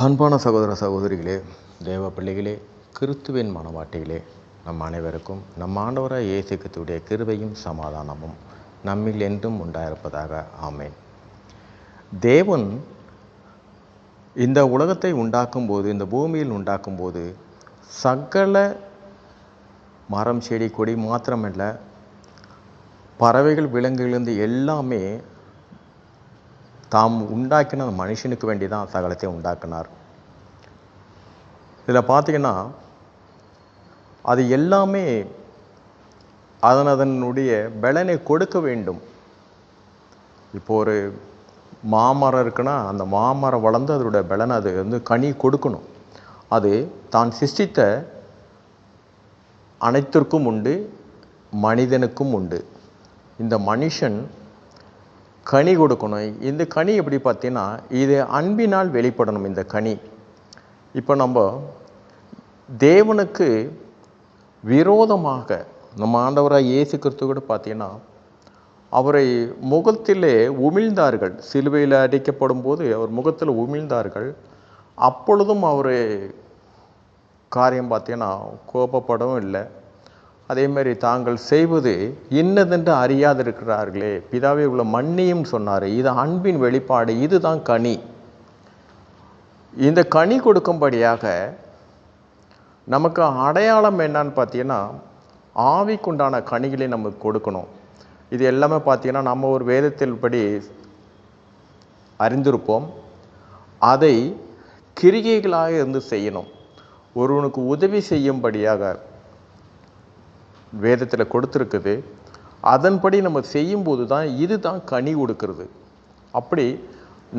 அன்பான சகோதர சகோதரிகளே தேவ பிள்ளைகளே கிறிஸ்துவின் மனவாட்டிகளே நம் அனைவருக்கும் நம் ஆண்டவராக இயேசு கிறிஸ்துவுடைய கிருபையும் சமாதானமும் நம்மில் என்றும் உண்டாயிருப்பதாக ஆமேன். தேவன் இந்த உலகத்தை உண்டாக்கும்போது இந்த பூமியில் உண்டாக்கும்போது சகல மரம் செடி கொடி மாத்திரமல்ல பறவைகள் விலங்குகளிலிருந்து எல்லாமே தாம் உண்டாக்கின மனுஷனுக்கு வேண்டி தான் சகலத்தை உண்டாக்கினார். இதில் பார்த்தீங்கன்னா அது எல்லாமே அதன் அதனுடைய பலனை கொடுக்க வேண்டும். இப்போ ஒரு மாமரம் இருக்குன்னா அந்த மாமரம் வளர்ந்து அதனுடைய பலனை அது வந்து கனி கொடுக்கணும். அது தான் சிருஷ்டித்த அனைத்திற்கும் உண்டு மனிதனுக்கும் உண்டு. இந்த மனுஷன் கனி கொடுக்கணும். இந்த கனி எப்படி பார்த்தீங்கன்னா இது அன்பினால் வெளிப்படணும் இந்த கனி. இப்போ நம்ம தேவனுக்கு விரோதமாக நம்ம ஆண்டவராக இயேசு கிறிஸ்து கூட பார்த்தீங்கன்னா அவரை முகத்திலே உமிழ்ந்தார்கள். சிலுவையில் அடிக்கப்படும் போது அவர் முகத்தில் உமிழ்ந்தார்கள். அப்பொழுதும் அவர் காரியம் பார்த்தீங்கன்னா கோபப்படவும் இல்லை. அதே மாதிரி தாங்கள் செய்வது இன்னதென்று அறியாதிருக்கிறார்களே. பிதாவே உள்ள மன்னியும் சொன்னார். இது அன்பின் வெளிப்பாடு இதுதான் கனி. இந்த கனி கொடுக்கும்படியாக நமக்கு அடையாளம் என்னன்னு பார்த்தீங்கன்னா ஆவிக்குண்டான கனிகளை நமக்கு கொடுக்கணும். இது எல்லாமே பார்த்தீங்கன்னா நம்ம ஒரு வேதத்தில் படி அறிந்திருப்போம். அதை கிரிகைகளாக இருந்து செய்யணும். ஒருவனுக்கு உதவி செய்யும்படியாக வேதத்தில் கொடுத்துருக்குது. அதன்படி நம்ம செய்யும்போது தான் இது தான் கனி கொடுக்கறது அப்படி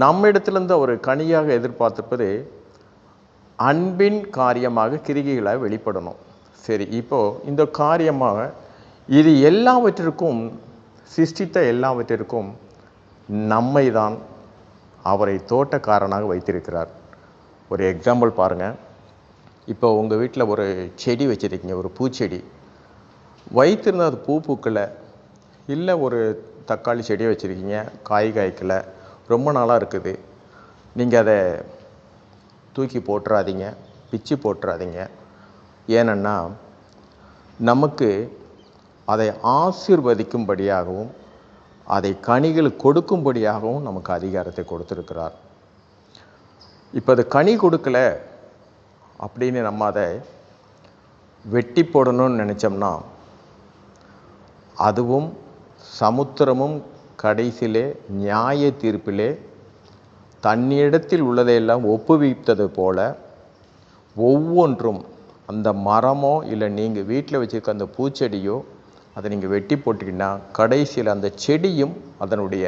நம்ம இடத்துலேருந்து ஒரு கனியாக எதிர்பார்த்திருப்பது அன்பின் காரியமாக கிரிகைகளை வெளிப்படணும். சரி இப்போது இந்த காரியமாக இது எல்லாவற்றிற்கும் சிருஷ்டித்த எல்லாவற்றிற்கும் நம்மை தான் அவரை தோட்டக்காரனாக வைத்திருக்கிறார். ஒரு எக்ஸாம்பிள் பாருங்கள் இப்போ உங்கள் வீட்டில் ஒரு செடி வச்சுருக்கீங்க ஒரு பூச்செடி. வைத்திருந்த அது பூ பூக்கலை. இல்லை ஒரு தக்காளி செடியை வச்சுருக்கீங்க காய் காய்க்கலை. ரொம்ப நாளாக இருக்குது. நீங்கள் அதை தூக்கி போட்டுறாதீங்க பிச்சு போட்டுறாதீங்க. ஏனென்னா நமக்கு அதை ஆசீர்வதிக்கும்படியாகவும் அதை கனிகள் கொடுக்கும்படியாகவும் நமக்கு அதிகாரத்தை கொடுத்துருக்கிறார். இப்போ அது கனி கொடுக்கல அப்படின்னு நம்ம அதை வெட்டி போடணும்னு நினச்சோம்னா அதுவும் சமுத்திரமும் கடைசியிலே நியாய தீர்ப்பிலே தன்னிடத்தில் உள்ளதையெல்லாம் ஒப்புவித்தது போல ஒவ்வொன்றும் அந்த மரமோ இல்லை நீங்கள் வீட்டில் வச்சுருக்க அந்த பூச்செடியோ அதை நீங்கள் வெட்டி போட்டிங்கன்னா கடைசியில் அந்த செடியும் அதனுடைய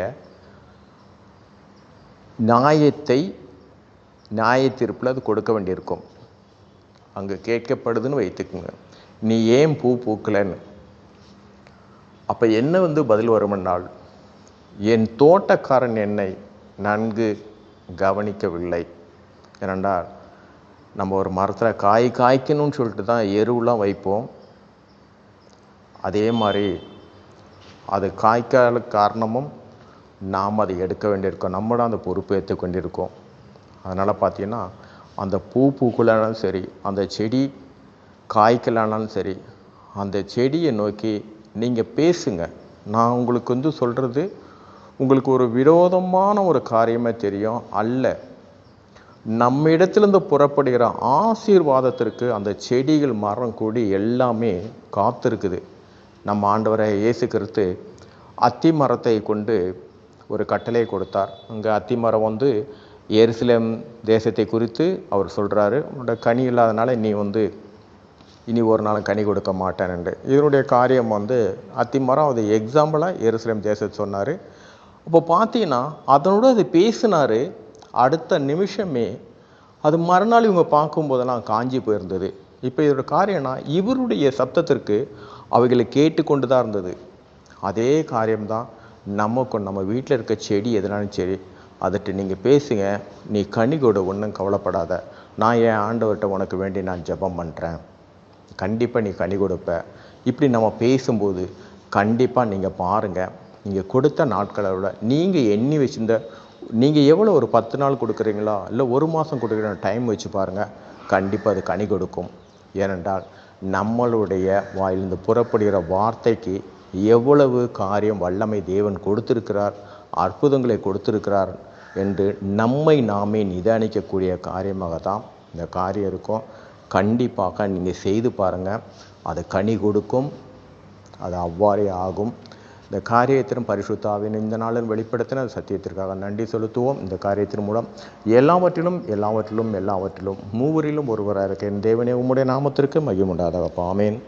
நியாயத்தை நியாய தீர்ப்பில் அது கொடுக்க வேண்டியிருக்கும். அங்கே கேட்கப்படுதுன்னு வைத்துக்குங்க. நீ ஏன் பூ பூக்கலைன்னு? அப்போ என்ன வந்து பதில் வருமென்றால் என் தோட்டக்காரன் என்னை நன்கு கவனிக்கவில்லை. ஏனென்றால் நம்ம ஒரு மரத்தில் காய் காய்க்கணும்னு சொல்லிட்டு தான் எருவெலாம் வைப்போம். அதே மாதிரி அது காய்க்காத காரணமும் நாம் அதை எடுக்க வேண்டியிருக்கோம். நம்ம தான் அந்த பொறுப்பு ஏற்று கொண்டிருக்கோம். அதனால் பார்த்தீங்கன்னா அந்த பூ பூக்கலானாலும் சரி அந்த செடி காய்க்கலானாலும் சரி அந்த செடியை நோக்கி நீங்கள் பேசுங்க. நான் உங்களுக்கு வந்து சொல்கிறது உங்களுக்கு ஒரு விரோதமான ஒரு காரியமே தெரியும் அல்ல. நம்ம இடத்துலேருந்து புறப்படுகிற ஆசீர்வாதத்திற்கு அந்த செடிகள் மரம் கொடி எல்லாமே காத்திருக்குது. நம்ம ஆண்டவரை இயேசு கிறிஸ்து அத்தி மரத்தை கொண்டு ஒரு கட்டளை கொடுத்தார். அங்கே அத்தி மரம் வந்து எருசலேம் தேசத்தை குறித்து அவர் சொல்கிறாரு உன்னோட கனி இல்லாதனால நீ வந்து இனி ஒரு நாளும் கனி கொடுக்க மாட்டேன் இதனுடைய காரியம் வந்து அத்திமரம் அது எக்ஸாம்பிளாக எருசலேம் தேசத்தை சொன்னார். அப்போ பார்த்தீங்கன்னா அதனோட அது பேசினார். அடுத்த நிமிஷமே அது மறுநாள் இவங்க பார்க்கும்போதெல்லாம் காஞ்சி போயிருந்தது. இப்போ இதோட காரியம்னா இவருடைய சப்தத்திற்கு அவைகளை கேட்டுக்கொண்டு தான் இருந்தது. அதே காரியம்தான் நமக்கும் நம்ம வீட்டில் இருக்க செடி எதுனாலும் சரி அதட்டு நீங்கள் பேசுங்க நீ கனி கொடு ஒன்றும் கவலைப்படாத. நான் என் ஆண்டவர்கிட்ட உனக்கு வேண்டி நான் ஜெபம் பண்ணுறேன் கண்டிப்பாக நீ கனி கொடுப்ப. இப்படி நம்ம பேசும்போது கண்டிப்பாக நீங்கள் பாருங்கள் நீங்கள் கொடுத்த நாட்களை விட நீங்கள் எண்ணி வச்சிருந்த நீங்கள் எவ்வளோ ஒரு பத்து நாள் கொடுக்குறீங்களா? இல்லை ஒரு மாதம் கொடுக்குற டைம் வச்சு பாருங்கள் கண்டிப்பாக அது கனி கொடுக்கும். ஏனென்றால் நம்மளுடைய வாயிலிருந்து புறப்படுகிற வார்த்தைக்கு எவ்வளவு காரியம் வல்லமை தேவன் கொடுத்திருக்கிறார் அற்புதங்களை கொடுத்திருக்கிறார் என்று நம்மை நாமே நிதானிக்கக்கூடிய காரியமாக தான் இந்த காரியம் இருக்கும். கண்டிப்பாக நீங்கள் செய்து பாருங்கள் அது கனி கொடுக்கும். அது அவ்வாறே ஆகும். இந்த காரியத்திலும் பரிசுத்தாவின் இந்த நாளில் வெளிப்படுத்தின சத்தியத்திற்காக நன்றி செலுத்துவோம். இந்த காரியத்தின் மூலம் எல்லாவற்றிலும் எல்லாவற்றிலும் எல்லாவற்றிலும் மூவரிலும் ஒருவராக இருக்க என் தேவனே உம்முடைய நாமத்திற்கு மையம் உண்டாதாக ஆமேன்.